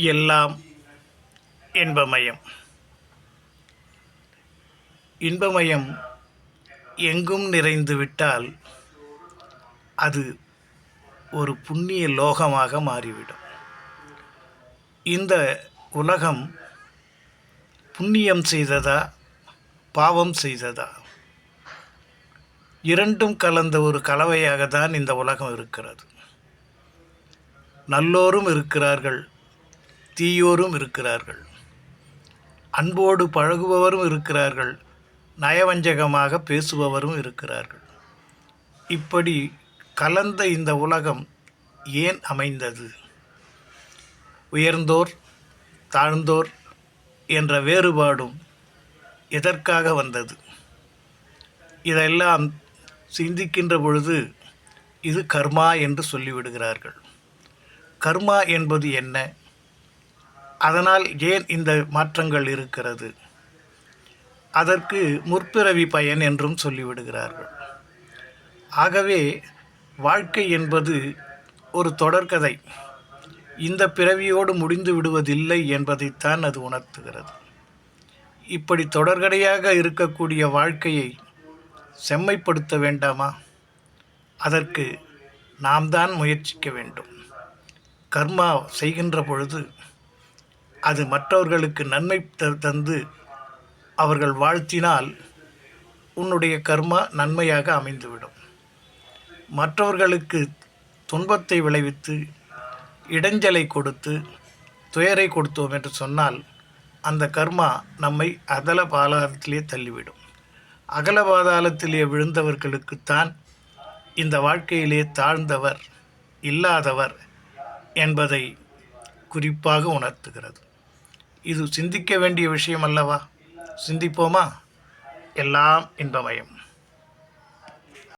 எல்லாம் இன்பமயம். இன்பமயம் எங்கும் நிறைந்து விட்டால் அது ஒரு புண்ணிய லோகமாக மாறிவிடும். இந்த உலகம் புண்ணியம் செய்ததா பாவம் செய்ததா? இரண்டும் கலந்த ஒரு கலவையாக தான் இந்த உலகம் இருக்கிறது. நல்லோரும் இருக்கிறார்கள் தீயோரும் இருக்கிறார்கள். அன்போடு பழகுபவரும் இருக்கிறார்கள். நயவஞ்சகமாக பேசுபவரும் இருக்கிறார்கள். இப்படி கலந்த இந்த உலகம் ஏன் அமைந்தது? உயர்ந்தோர் தாழ்ந்தோர் என்ற வேறுபாடும் எதற்காக வந்தது? இதெல்லாம் சிந்திக்கின்ற பொழுது இது கர்மா என்று சொல்லிவிடுகிறார்கள். கர்மா என்பது என்ன? அதனால் ஏன் இந்த மாற்றங்கள் இருக்கிறது? அதற்கு முற்பிறவி பயன் என்றும் சொல்லிவிடுகிறார்கள். ஆகவே வாழ்க்கை என்பது ஒரு தொடர்கதை. இந்த பிறவியோடு முடிந்து விடுவதில்லை என்பதைத்தான் அது உணர்த்துகிறது. இப்படி தொடர்கடையாக இருக்கக்கூடிய வாழ்க்கையை செம்மைப்படுத்த வேண்டாமா? அதற்கு நாம் தான் முயற்சிக்க வேண்டும். கர்மா செய்கின்ற பொழுது அது மற்றவர்களுக்கு நன்மை த- தந்து அவர்கள் வாழ்த்தினால் உன்னுடைய கர்மா நன்மையாக அமைந்துவிடும். மற்றவர்களுக்கு துன்பத்தை விளைவித்து இடைஞ்சலை கொடுத்து துயரை கொடுத்தோம் என்று சொன்னால் அந்த கர்மா நம்மை அகல பாதாளத்திலே தள்ளிவிடும். அகல பாதாளத்திலே விழுந்தவர்களுக்குத்தான் இந்த வாழ்க்கையிலே தாழ்ந்தவர் இல்லாதவர் என்பதை குறிப்பாக உணர்த்துகிறது. இது சிந்திக்க வேண்டிய விஷயம் அல்லவா? சிந்திப்போமா? எல்லாம் இன்பமயம்.